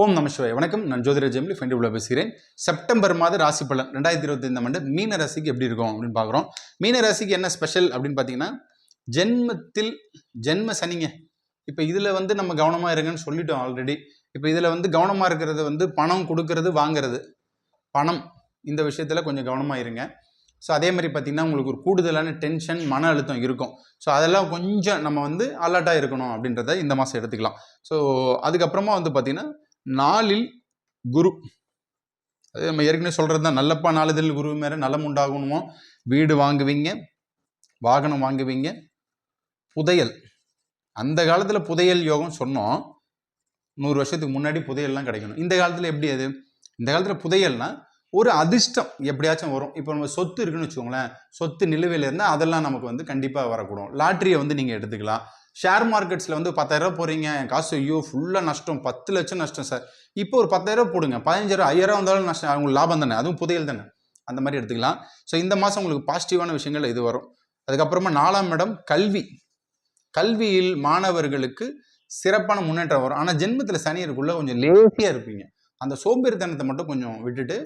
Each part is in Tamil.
ஓம் நம சிவாய. வணக்கம். நான் ஜோதிர ஜெமிலி ஃபெண்டி உள்ள பேசுகிறேன். செப்டம்பர் மாத ராசி பலன் ரெண்டாயிரத்தி இருபத்தி ஐந்தாம் ஆண்டு மீன ராசிக்கு எப்படி இருக்கும் அப்படின்னு பார்க்குறோம். மீன ராசிக்கு என்ன ஸ்பெஷல் அப்படின்னு பார்த்தீங்கன்னா ஜென்மத்தில் ஜென்ம சனிங்க. இப்போ இதில் வந்து நம்ம கவனமாக இருங்கன்னு சொல்லிட்டோம் ஆல்ரெடி இப்போ இதில் வந்து கவனமாக இருக்கிறது வந்து பணம் கொடுக்கறது வாங்குறது. பணம் இந்த விஷயத்தில் கொஞ்சம் கவனமாக இருங்க. ஸோ அதே மாதிரி பார்த்திங்கன்னா உங்களுக்கு ஒரு கூடுதலான டென்ஷன் மன அழுத்தம் இருக்கும். ஸோ அதெல்லாம் கொஞ்சம் நம்ம வந்து அலர்ட்டாக இருக்கணும் அப்படின்றத இந்த மாதம் எடுத்துக்கலாம். ஸோ அதுக்கப்புறமா வந்து பார்த்திங்கன்னா நாளில் குரு. அது நம்ம ஏற்கனவே சொல்கிறது தான் நல்லப்பா நாளிதழ் குரு மேலே நலம் உண்டாகணுமோ வீடு வாங்குவீங்க வாகனம் வாங்குவீங்க புதையல். அந்த காலத்தில் புதையல் யோகம் சொன்னோம். நூறு வருஷத்துக்கு முன்னாடி புதையல்லாம் கிடைக்கணும். இந்த காலத்தில் எப்படி அது? இந்த காலத்தில் புதையல்னால் ஒரு அதிர்ஷ்டம் எப்படியாச்சும் வரும். இப்போ நம்ம சொத்து இருக்குன்னு வச்சுக்கோங்களேன். சொத்து நிலுவையில் இருந்தால் அதெல்லாம் நமக்கு வந்து கண்டிப்பாக வரக்கூடும். லாட்ரியை வந்து நீங்கள் எடுத்துக்கலாம். ஷேர் மார்க்கெட்ஸில் வந்து பத்தாயிரரூபா போகிறீங்க என் காசு ஐயோ ஃபுல்லாக நஷ்டம். பத்து லட்சம் நஷ்டம் சார் இப்போ ஒரு பத்தாயிரரூபா போடுங்க. பதினஞ்சாயிரம் ஐயாயிரம் வந்தாலும் நஷ்டம். அவங்களுக்கு லாபம் தானே? அதுவும் புதையல் தானே? அந்த மாதிரி எடுத்துக்கலாம். ஸோ இந்த மாதம் உங்களுக்கு பாசிட்டிவான விஷயங்கள் இது வரும். அதுக்கப்புறமா நாலாம் இடம் கல்வி. கல்வியில் மாணவர்களுக்கு சிறப்பான முன்னேற்றம் வரும். ஆனால் ஜென்மத்தில் சனி இருக்குள்ள கொஞ்சம் லேசியாக இருப்பீங்க. அந்த சோம்பேறித்தனத்தை மட்டும் கொஞ்சம் விட்டுட்டு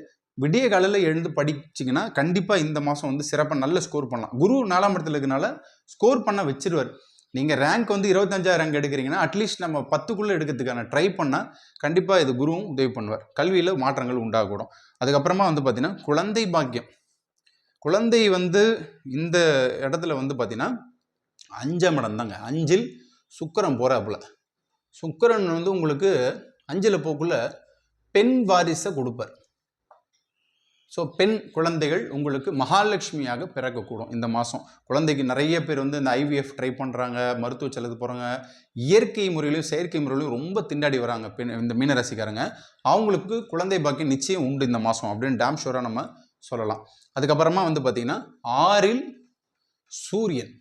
விடிய காலையில் எழுந்து படிச்சிங்கன்னா கண்டிப்பாக இந்த மாதம் வந்து சிறப்பாக நல்ல ஸ்கோர் பண்ணலாம். குரு நாலாம் இடத்துல இருக்கனால ஸ்கோர் பண்ண வச்சிருவார். நீங்கள் ரேங்க் வந்து இருபத்தஞ்சாயிரம் ரேங்க் எடுக்கிறீங்கன்னா அட்லீஸ்ட் நம்ம பத்துக்குள்ளே எடுக்கிறதுக்கான ட்ரை பண்ணால் கண்டிப்பாக இது குருவும் உதவி பண்ணுவார். கல்வியில் மாற்றங்கள் உண்டாகக்கூடும் அதுக்கப்புறமா வந்து பார்த்திங்கன்னா குழந்தை பாக்கியம். குழந்தை வந்து இந்த இடத்துல வந்து பார்த்திங்கன்னா அஞ்சாம் இடம் தாங்க. அஞ்சில் சுக்கரன் போகிறாப்புல சுக்கரன் வந்து உங்களுக்கு அஞ்சில் போக்குள்ள பெண் வாரிசை கொடுப்பார். ஸோ பெண் குழந்தைகள் உங்களுக்கு மகாலட்சுமியாக பிறக்கக்கூடும் இந்த மாதம். குழந்தைக்கு நிறைய பேர் வந்து இந்த ஐவிஎஃப் ட்ரை பண்ணுறாங்க மருத்துவ செலவு போகிறாங்க இயற்கை முறையிலையும் செயற்கை முறையிலையும் ரொம்ப திண்டாடி வராங்க பெண் இந்த மீனராசிக்காரங்க அவங்களுக்கு குழந்தை பாக்கியம் நிச்சயம் உண்டு இந்த மாதம் அப்படின்னு டேம் ஷோராக நம்ம சொல்லலாம். அதுக்கப்புறமா வந்து பார்த்திங்கன்னா ஆறில் சூரியன்.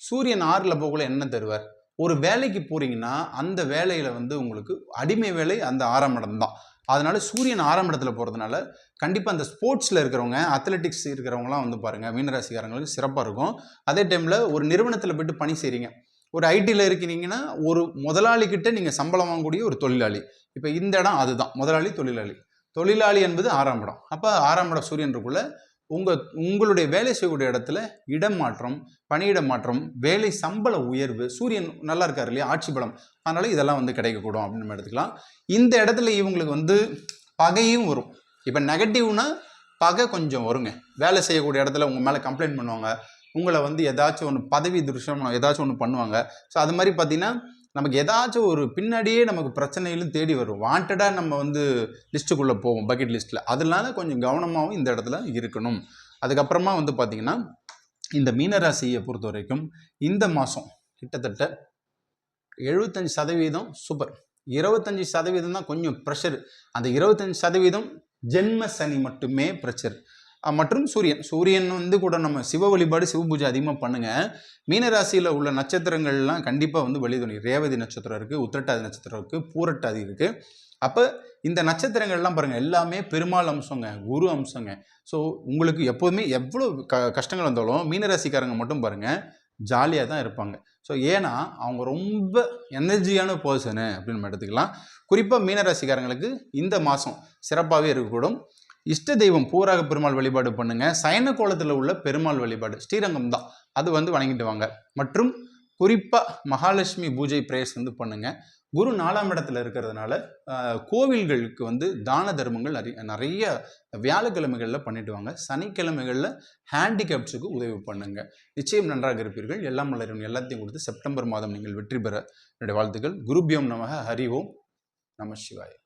சூரியன் ஆறில் போகக்குள்ள என்ன தருவார்? ஒரு வேலைக்கு போகிறீங்கன்னா அந்த வேலையில் வந்து உங்களுக்கு அடிமை வேலை அந்த ஆறாம் இடம் தான். அதனால சூரியன் ஆறாம் இடத்துல போகிறதுனால கண்டிப்பாக அந்த ஸ்போர்ட்ஸில் இருக்கிறவங்க அத்லெட்டிக்ஸ் இருக்கிறவங்களாம் வந்து பாருங்கள் மீனராசிக்காரங்களுக்கு சிறப்பாக இருக்கும். அதே டைமில் ஒரு நிறுவனத்தில் போய்ட்டு பணி செய்கிறீங்க ஒரு ஐடியில் இருக்கிறீங்கன்னா ஒரு முதலாளிக்கிட்ட நீங்கள் சம்பளம் வாங்கக்கூடிய ஒரு தொழிலாளி. இப்போ இந்த இடம் அதுதான் முதலாளி தொழிலாளி. தொழிலாளி என்பது ஆறாம் இடம். அப்போ ஆறாம் இடம் சூரியனுக்குள்ள உங்கள் உங்களுடைய வேலை செய்யக்கூடிய இடத்துல இடம் மாற்றம் பணியிட மாற்றம் வேலை சம்பள உயர்வு சூரியன் நல்லா இருக்கார் இல்லையா ஆட்சி பலம். அதனால் இதெல்லாம் வந்து கிடைக்கக்கூடும் அப்படின்னு நம்ம எடுத்துக்கலாம். இந்த இடத்துல இவங்களுக்கு வந்து பகையும் வரும். இப்போ நெகட்டிவ்னா பகை கொஞ்சம் வருங்க. வேலை செய்யக்கூடிய இடத்துல உங்கள் மேலே கம்ப்ளைண்ட் பண்ணுவாங்க. உங்களை வந்து ஏதாச்சும் ஒன்று பதவி துருஷம் ஏதாச்சும் ஒன்று பண்ணுவாங்க. ஸோ அது மாதிரி பார்த்தீங்கன்னா நமக்கு ஏதாச்சும் ஒரு பின்னாடியே நமக்கு பிரச்சனைகளும் தேடி வரும். வாண்டடாக நம்ம வந்து லிஸ்ட்டுக்குள்ளே போவோம் பக்கெட் லிஸ்ட்டில் அதனால கொஞ்சம் கவனமாகவும் இந்த இடத்துல இருக்கணும். அதுக்கப்புறமா வந்து பார்த்திங்கன்னா இந்த மீனராசியை பொறுத்த வரைக்கும் இந்த மாதம் கிட்டத்தட்ட எழுபத்தஞ்சி சதவீதம் சூப்பர் இருபத்தஞ்சி சதவீதம் தான் கொஞ்சம் ப்ரெஷர் அந்த இருபத்தஞ்சி சதவீதம் ஜென்ம சனி மட்டுமே ப்ரெஷர் மற்றும் சூரியன். சூரியன் வந்து கூட நம்ம சிவ வழிபாடு சிவ பூஜை அதிகமாக பண்ணுங்கள் மீனராசியில் உள்ள நட்சத்திரங்கள்லாம் கண்டிப்பாக வந்து வெளிதுணி ரேவதி நட்சத்திரம் இருக்குது உத்திரட்டாதி நட்சத்திரம் இருக்குது பூரட்டாதி இருக்குது அப்போ இந்த நட்சத்திரங்கள்லாம் பாருங்கள் எல்லாமே பெருமாள் அம்சங்க குரு அம்சங்க. ஸோ உங்களுக்கு எப்போதுமே எவ்வளோ க கஷ்டங்கள் வந்தாலும் மீனராசிக்காரங்க மட்டும் பாருங்கள் ஜாலியாக தான் இருப்பாங்க. ஸோ ஏன்னா அவங்க ரொம்ப எனர்ஜியான பர்சனு அப்படின்னு நம்ம எடுத்துக்கலாம். குறிப்பாக மீனராசிக்காரங்களுக்கு இந்த மாதம் சிறப்பாகவே இருக்கக்கூடும். இஷ்ட தெய்வம் பூராக பெருமாள் வழிபாடு பண்ணுங்க. சயன கோலத்தில் உள்ள பெருமாள் வழிபாடு ஸ்ரீரங்கம் தான். அது வந்து வணங்கிட்டு வாங்க. மற்றும் குறிப்பாக மகாலட்சுமி பூஜை பிரேயர்ஸ் வந்து பண்ணுங்க. குரு நாலாம் இடத்துல இருக்கிறதுனால கோவில்களுக்கு வந்து தான தர்மங்கள் நிறைய நிறைய வியாழக்கிழமைகளில் பண்ணிட்டு வாங்க. சனிக்கிழமைகளில் ஹேண்டிகேப்ஸுக்கு உதவி பண்ணுங்க. நிச்சயம் நன்றாக இருப்பீர்கள். எல்லாம் மலரும் எல்லாத்தையும் கொடுத்து செப்டம்பர் மாதம் நீங்கள் வெற்றி பெற என்னுடைய வாழ்த்துக்கள். குருபியம் நமக. ஹரி ஓம். நம சிவாயம்